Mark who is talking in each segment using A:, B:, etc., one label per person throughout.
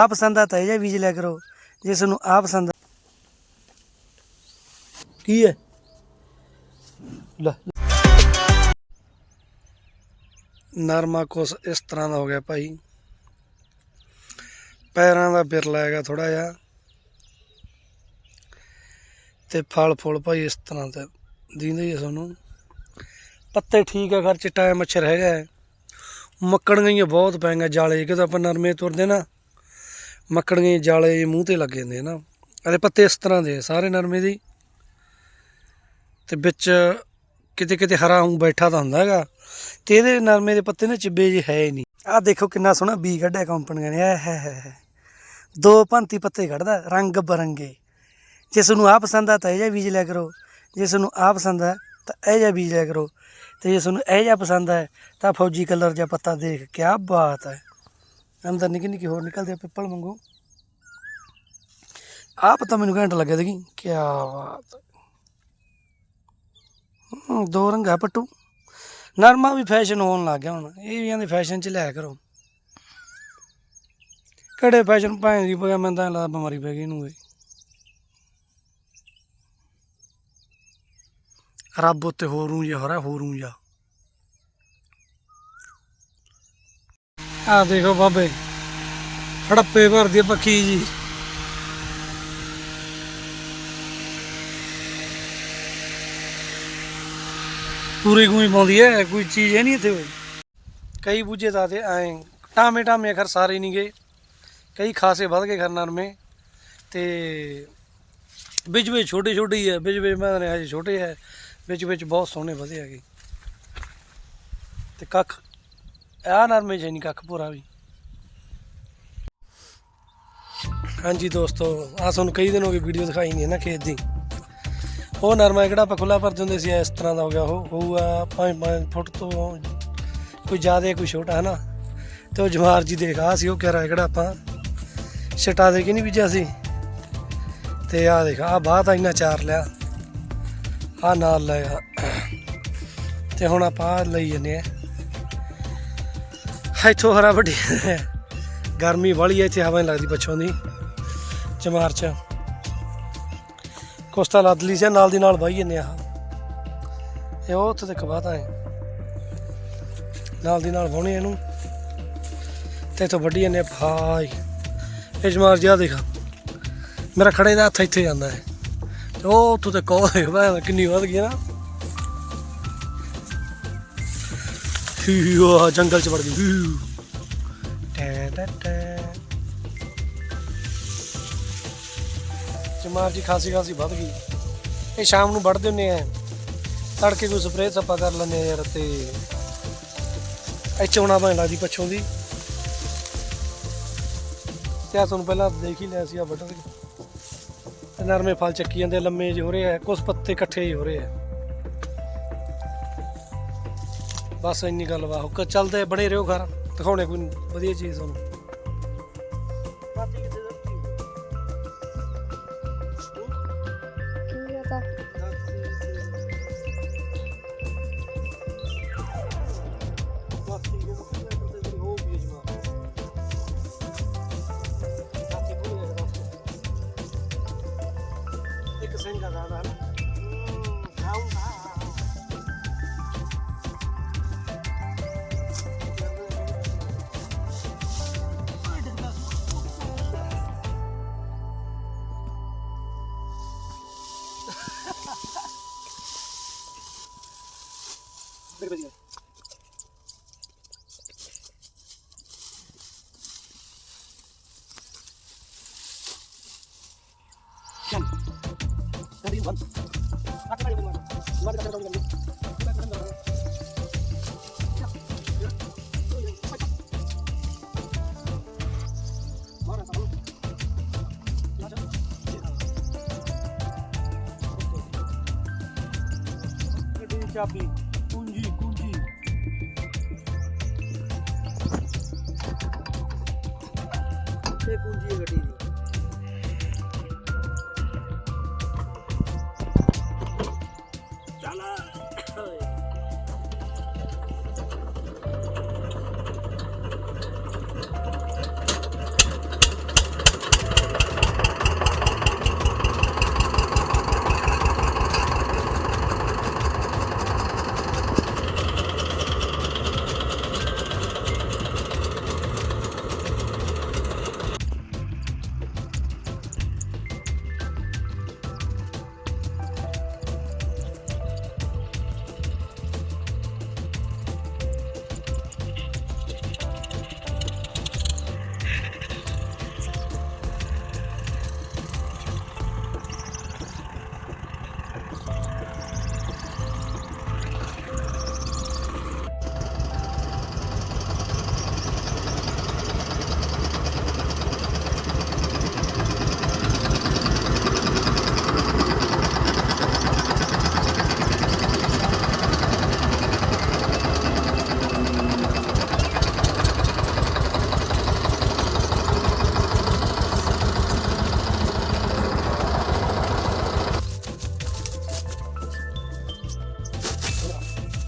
A: ਆ ਪਸੰਦ ਆ ਤਾਂ ਇਹ ਜਿਹਾ ਬੀਜ ਲਿਆ ਕਰੋ। ਜਿਸ ਨੂੰ ਆ ਪਸੰਦ ਕੀ ਹੈ? ਲੈ। ਨਰਮਾ ਕੁਛ ਇਸ ਤਰ੍ਹਾਂ ਦਾ ਹੋ ਗਿਆ ਭਾਈ। ਪੈਰਾਂ ਦਾ ਬਿਰਲਾ ਹੈਗਾ ਥੋੜਾ ਜਿਹਾ। ਤੇ ਫਲ ਫੁੱਲ ਭਾਈ ਇਸ ਤਰ੍ਹਾਂ ਦਾ। ਦਿੰਦੇ ਹੀ ਆ ਤੁਹਾਨੂੰ। ਪੱਤੇ ਠੀਕ ਆ ਘਰ ਚਿੱਟਾ ਜਿਹਾ ਮੱਛਰ ਹੈਗਾ ਹੈ। ਮੱਕੜ ਗਈਆਂ ਬਹੁਤ ਪੈਂਗਾ ਜਾਲੇ ਕਿਦੋਂ ਆਪਾਂ ਨਰਮੇ ਤੁਰਦੇ ਨਾ ਮੱਕੜ ਗਈਆਂ ਜਾਲੇ ਮੂੰਹ ਤੇ ਲੱਗ ਜਾਂਦੇ ਆ ਨਾ। ਇਹਦੇ ਪੱਤੇ ਇਸ ਤਰ੍ਹਾਂ ਦੇ ਸਾਰੇ ਨਰਮੇ ਦੀ ਤੇ ਵਿੱਚ ਕਿਤੇ ਕਿਤੇ ਹਰਾ ਹੂੰ ਬੈਠਾ ਤਾਂ ਹੁੰਦਾ ਹੈਗਾ। ਤੇ ਇਹਦੇ ਨਰਮੇ ਦੇ ਪੱਤੇ ਨਾ ਚਿੱਬੇ ਜਿਹੇ ਹੈ ਹੀ ਨਹੀਂ। ਆਹ ਦੇਖੋ ਕਿੰਨਾ ਸੋਹਣਾ ਬੀ ਕੱਢਿਆ ਕੰਪਨੀਆਂ ਨੇ, ਐ, ਹੈ ਹੈ ਹੈ। ਦੋ ਭੰਤੀ ਪੱਤੇ ਕੱਢਦਾ, ਰੰਗ ਬਰੰਗੇ। ਜਿਸ ਨੂੰ ਆ ਪਸੰਦ ਆ ਤਾਂ ਇਹ ਜਿਹਾ ਬੀਜ ਲਿਆ ਕਰੋ। ਜਿਸ ਨੂੰ ਆ ਪਸੰਦ ਆ ਤਾਂ ਇਹ ਜਿਹਾ ਬੀਜ ਲਿਆ ਕਰੋ। ਤੇ ਜੇ ਤੁਹਾਨੂੰ ਇਹ ਜਿਹਾ ਪਸੰਦ ਹੈ ਤਾਂ ਫੌਜੀ ਕਲਰ ਜਿਹਾ ਪੱਤਾ ਦੇਖ ਕਿਆ ਬਾਤ ਹੈ। ਅੰਦਰ ਨਿੱਕੀ ਨਿੱਕੀ ਹੋਰ ਨਿਕਲਦੇ ਪਿੱਪਲ ਵਾਂਗੂ। ਆ ਪਤਾ ਮੈਨੂੰ ਘੰਟਾ ਲੱਗਿਆ ਦੇਖੀ ਕਿਆ ਬਾਤ ਹੈ। ਹਮ, ਦੋ ਰੰਗਾ ਪੱਟੂ। ਨਰਮਾ ਵੀ ਫੈਸ਼ਨ ਹੋਣ ਲੱਗ ਗਿਆ ਹੁਣ ਇਹ ਵੀ ਆਂਦੇ ਫੈਸ਼ਨ ਚ ਲਿਆ ਕਰੋ। ਕਿਹੜੇ ਫੈਸ਼ਨ ਭਾਂ ਦੀ ਪਿਆ ਮੈਂ ਤਾਂ ਲੱਗਦਾ ਬਿਮਾਰੀ ਪੈ ਗਈ ਇਹਨੂੰ ਇਹ ਰੱਬ ਉੱਤੇ ਹੋਰੂ ਜਿਹਾ ਹੋ ਰਿਹਾ, ਹੋਰੂ ਜਿਹਾ। ਆ ਦੇਖੋ ਬਾਬੇ, ਹੜੱਪੇ ਭਰਦੀ ਪੱਖੀ ਜੀ। ਪੂਰੀ ਗੂੰਈ ਪਾਉਂਦੀ ਹੈ ਕੋਈ ਚੀਜ਼ ਹੈ ਨਹੀਂ ਇੱਥੇ ਹੋਈ ਕਈ ਬੂਝੇ ਦਾ ਤੇ ਟਾਮੇ ਟਾਮੇ ਖਰ ਸਾਰੇ ਨਹੀਂ ਗਏ ਕਈ ਖਾਸੇ ਵੱਧ ਗਏ ਖਰ ਨਰਮੇ। ਤੇ ਵਿੱਚ ਵਿੱਚ ਛੋਟੇ ਛੋਟੇ ਹੀ ਹੈ ਵਿੱਚ ਵਿੱਚ ਮੈਂ ਹਜੇ ਛੋਟੇ ਹੈ। ਵਿੱਚ ਵਿੱਚ ਬਹੁਤ ਸੋਹਣੇ ਵਧੇ ਹੈਗੇ। ਤੇ ਕੱਖ ਆ ਨਰਮੇ ਚ ਨਹੀਂ ਕੱਖ ਪੂਰਾ ਵੀ। ਹਾਂਜੀ ਦੋਸਤੋ ਆ ਤੁਹਾਨੂੰ ਕਈ ਦਿਨ ਹੋ ਗਏ ਵੀਡੀਓ ਦਿਖਾਈ ਨਹੀਂ ਹੈ ਨਾ ਖੇਤ ਦੀ। ਉਹ ਨਰਮਾ ਕਿਹੜਾ ਆਪਾਂ ਖੁੱਲਾ ਪਰ ਜਾਂਦੇ ਸੀ, ਇਸ ਤਰ੍ਹਾਂ ਦਾ ਹੋ ਗਿਆ। ਉਹ ਹੋਊਗਾ 5-5 ਫੁੱਟ ਤੋਂ ਕੋਈ ਜ਼ਿਆਦਾ ਕੋਈ ਛੋਟਾ ਹੈ ਨਾ ਤੇ ਉਹ ਜਵਾਰ ਜੀ ਦੇਖ ਆ ਸੀ ਉਹ ਕਿਹੜਾ ਜਿਹੜਾ ਆਪਾਂ ਛਟਾ ਦੇ ਕੇ ਨਹੀਂ ਬੀਜਿਆ ਸੀ। ਤੇ ਆ ਦੇਖ ਆ ਤਾਂ ਇੰਨਾ ਚਾਰ ਲਿਆ। ਆ ਨਾਲ ਲੈ ਲਿਆ ਤੇ ਹੁਣ ਆਪਾਂ ਆਹ ਲਈ ਜੰਨੇ ਆ। ਇੱਥੋਂ ਹਰਾ ਵੱਡੀ ਗਰਮੀ ਵਾਲੀ ਹੈ ਇੱਥੇ ਹਵਾ ਨਹੀਂ ਲੱਗਦੀ ਪਛੋਂ ਦੀ। ਚਮਾਰ ਚ। ਕੋਸਤਾ ਲੱਦਲੀ ਸੀ, ਨਾਲ ਦੀ ਨਾਲ ਵਾਹੀ ਜੰਨੇ ਆ ਇਹ ਉਹ ਉੱਥੇ ਤੱਕ ਬਾਤ ਹੈ। ਨਾਲ ਦੀ ਨਾਲ ਵਾਹੁਣੀ ਇਹਨੂੰ। ਤੇ ਇੱਥੋਂ ਵੱਡੀ ਜੰਨੇ ਭਾਈ ਇਹ ਚਮਾਰ ਜਿਆ ਦੇਖ। ਮੇਰਾ ਖੜੇ ਦਾ ਹੱਥ ਇੱਥੇ ਜਾਂਦਾ ਹੈ। ਉਹ ਉੱਥੋਂ ਤੇ ਕੋਹ ਹੈ ਭਾਈ ਕਿੰਨੀ ਵੱਧ ਗਈ ਨਾ। ਹੂ ਜੰਗਲ ਚ ਵੜ ਗਈ, ਹੂ ਟੈ ਟੈ ਟੈ। ਚਮਾਰ ਜੀ ਖਾਸੀ ਖਾਸੀ ਵੱਧ ਗਈ। ਇਹ ਸ਼ਾਮ ਨੂੰ ਵੱਢਦੇ ਹੁੰਨੇ ਆ। ਤੜਕੇ ਕੋਈ ਸਪਰੇਅ ਸੱਪਾ ਕਰ ਲੈਂਦੇ ਆ ਯਾਰ ਤੇ ਇੱਥੇ ਹੋਣਾ ਭਾਂ ਲੱਗਦੀ ਪੱਛੋਂ ਦੀ। ਤੇ ਆ ਤੁਹਾਨੂੰ ਪਹਿਲਾਂ ਦੇਖ ਹੀ ਲਿਆ ਸੀ ਆ ਵੱਢ ਤੇ ਨਰਮੇ ਫਲ ਚੱਕੀ ਜਾਂਦੇ ਲੰਮੇ ਜਿਹੇ ਹੋ ਰਹੇ ਆ ਕੁਝ ਪੱਤੇ ਇਕੱਠੇ ਹੀ ਹੋ ਰਹੇ ਆ। ਬਸ ਇੰਨੀ ਗੱਲ ਵਾਹ ਚੱਲਦੇ ਬਣੇ ਰਹੋ ਘਰ, ਦਿਖਾਉਣੇ ਕੋਈ ਵਧੀਆ ਚੀਜ਼ ਤੁਹਾਨੂੰ। Chaplin.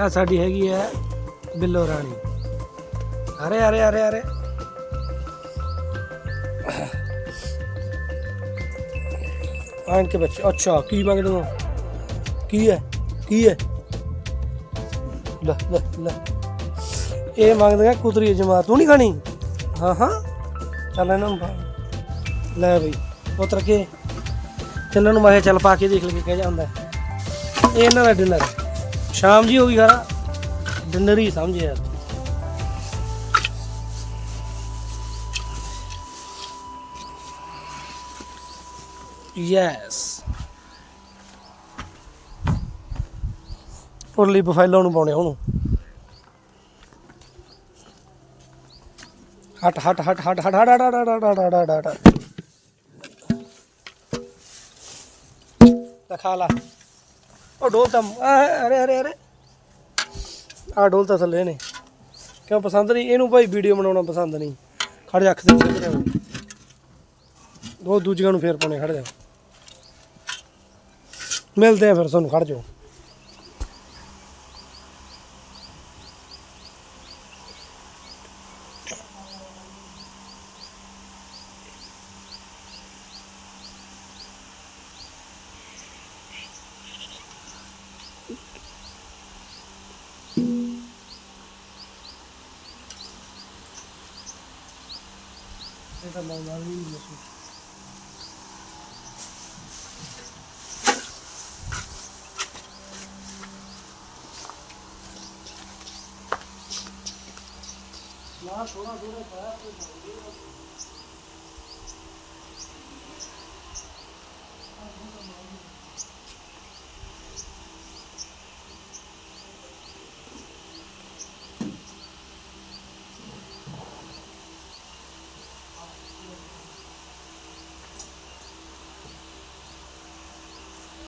A: ਆ ਸਾਡੀ ਹੈਗੀ ਹੈ ਬਿੱਲੋ ਰਾਣੀ। ਅਰੇ ਅਰੇ ਅਰੇ ਅਰੇ। ਆਣ ਕੇ ਬੱਚੇ, ਅੱਛਾ, ਕੀ ਮੰਗ ਹੋ? ਕੀ ਹੈ? ਕੀ ਹੈ? ਲੈ ਲੈ ਇਹ ਮੰਗਦੇ ਆ ਕੁਤਰੀ ਜਮਾਤ। ਤੂੰ ਨਹੀਂ ਖਾਣੀ? ਹਾਂ ਹਾਂ। ਚੱਲ ਇਹਨਾਂ ਨੂੰ ਲੈ ਬਈ ਉਤਰ ਕੇ। ਚੱਲਣ ਨੂੰ ਮਾਹੇ ਚੱਲ ਪਾ ਕੇ ਦੇਖ ਲੈ ਕੇ ਕਹਿ ਜਾਂਦਾ। ਇਹ ਇਹਨਾਂ ਦਾ ਡਿਨਰ ਸ਼ਾਮ ਜੀ ਹੋ ਗਈ ਖਾਰਾ ਡਿਨਰ ਹੀ ਸਮਝ ਯਾਰ ਯੈਸ ਉਰਲੀ ਬਫੈਲੋ ਨੂੰ ਪਾਉਣੇ ਉਹਨੂੰ ਹਟ ਹਟ ਹਟ ਹਟ ਹਟ ਹਟ ਹਟ ਹਟ ਹਟ ਹਟ ਹਟ ਹਟ ਹਟ ਦਿਖਾ ਲਾ ਉਹ ਡੋਲ ਤਾਂ ਆਹ, ਅਰੇ ਅਰੇ ਅਰੇ। ਆ ਡੋਲ ਤਾਂ ਥੱਲੇ ਨੇ। ਕਿਉਂ ਪਸੰਦ ਨਹੀਂ? ਇਹਨੂੰ ਭਾਈ ਵੀਡੀਓ ਬਣਾਉਣਾ ਪਸੰਦ ਨਹੀਂ। ਖੜ ਜਾ ਅੱਖ ਦੇ ਸਾਹਮਣੇ ਦੋ ਦੂਜੀਆਂ ਨੂੰ ਫੇਰ ਪਾਉਣੇ ਖੜ ਜਾ। ਮਿਲਦੇ ਆ ਫਿਰ ਤੁਹਾਨੂੰ ਖੜ ਜਾਓ। da mallarını yiyorsun. Maaş ona göre bayağı